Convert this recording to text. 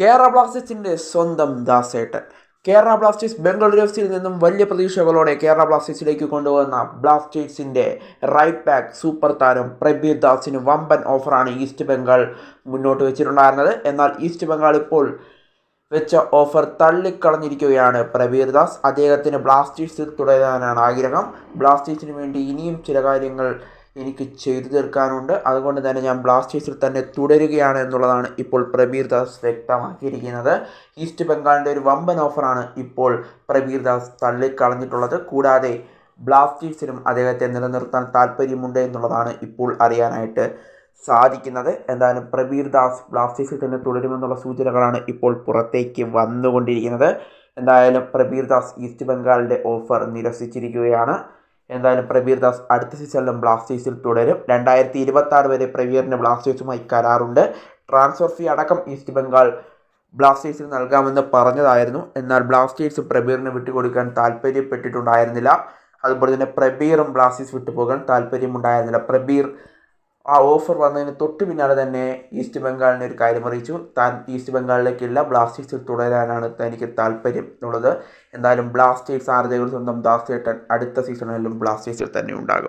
കേരള ബ്ലാസ്റ്റേഴ്സിന്റെ സ്വന്തം ദാസേട്ടൻ. കേരള ബ്ലാസ്റ്റേഴ്സ് ബംഗളൂരു എഫ് സിയിൽ നിന്നും വലിയ പ്രതീക്ഷകളോടെ കേരള ബ്ലാസ്റ്റേഴ്സിലേക്ക് കൊണ്ടുവന്ന ബ്ലാസ്റ്റേഴ്സിന്റെ റൈറ്റ് ബാക്ക് സൂപ്പർ താരം പ്രബീർ ദാസിന് വമ്പൻ ഓഫറാണ് ഈസ്റ്റ് ബംഗാൾ മുന്നോട്ട് വെച്ചിട്ടുണ്ടായിരുന്നത്. എന്നാൽ ഈസ്റ്റ് ബംഗാൾ ഇപ്പോൾ വെച്ച ഓഫർ തള്ളിക്കളഞ്ഞിരിക്കുകയാണ് പ്രബീർ ദാസ്. അദ്ദേഹത്തിന് ബ്ലാസ്റ്റേഴ്സിൽ തുടരാനാണ് ആഗ്രഹം. ബ്ലാസ്റ്റേഴ്സിന് വേണ്ടി ഇനിയും ചില കാര്യങ്ങൾ എനിക്ക് ചെയ്തു തീർക്കാനുണ്ട്. അതുകൊണ്ട് തന്നെ ഞാൻ ബ്ലാസ്റ്റേഴ്സിൽ തന്നെ തുടരുകയാണ് എന്നുള്ളതാണ് ഇപ്പോൾ പ്രബീർ ദാസ് വ്യക്തമാക്കിയിരിക്കുന്നത്. ഈസ്റ്റ് ബംഗാളിന്റെ ഒരു വമ്പൻ ഓഫറാണ് ഇപ്പോൾ പ്രബീർ ദാസ് തള്ളിക്കളഞ്ഞിട്ടുള്ളത്. കൂടാതെ ബ്ലാസ്റ്റേഴ്സിനും അദ്ദേഹത്തെ നിലനിർത്താൻ താല്പര്യമുണ്ട് എന്നുള്ളതാണ് ഇപ്പോൾ അറിയാനായിട്ട് സാധിക്കുന്നത്. എന്തായാലും പ്രബീർ ദാസ് ബ്ലാസ്റ്റേഴ്സിൽ തന്നെ തുടരുമെന്നുള്ള സൂചനകളാണ് ഇപ്പോൾ പുറത്തേക്ക് വന്നുകൊണ്ടിരിക്കുന്നത്. എന്തായാലും പ്രബീർ ദാസ് ഈസ്റ്റ് ബംഗാളിന്റെ ഓഫർ നിരസിച്ചിരിക്കുകയാണ്. എന്തായാലും പ്രവീർ ദാസ് അടുത്ത സീസണിലും ബ്ലാസ്റ്റേഴ്സിൽ തുടരും. രണ്ടായിരത്തി ഇരുപത്തി ആറ് വരെ പ്രവീറിന് ബ്ലാസ്റ്റേഴ്സുമായി കരാറുണ്ട്. ട്രാൻസ്ഫർ ഫീ അടക്കം ഈസ്റ്റ് ബംഗാൾ ബ്ലാസ്റ്റേഴ്സിന് നൽകാമെന്ന് പറഞ്ഞതായിരുന്നു. എന്നാൽ ബ്ലാസ്റ്റേഴ്സ് പ്രബീറിനെ വിട്ടുകൊടുക്കാൻ താല്പര്യപ്പെട്ടിട്ടുണ്ടായിരുന്നില്ല. അതുപോലെ തന്നെ പ്രബീറും ബ്ലാസ്റ്റേഴ്സ് വിട്ടുപോകാൻ താല്പര്യമുണ്ടായിരുന്നില്ല. പ്രബീർ ആ ഓഫർ വന്നതിന് തൊട്ട് പിന്നാലെ തന്നെ ഈസ്റ്റ് ബംഗാളിനെ ഒരു കാര്യം അറിയിച്ചു. താൻ ഈസ്റ്റ് ബംഗാളിലേക്കുള്ള ബ്ലാസ്റ്റേഴ്സിൽ തുടരാനാണ് തനിക്ക് താല്പര്യം എന്നുള്ളത് എന്തായാലും ബ്ലാസ്റ്റേഴ്സ് ആരാധകർ സ്വന്തം ദാസേട്ടൻ അടുത്ത സീസണിലും ബ്ലാസ്റ്റേഴ്സിൽ തന്നെ ഉണ്ടാകും.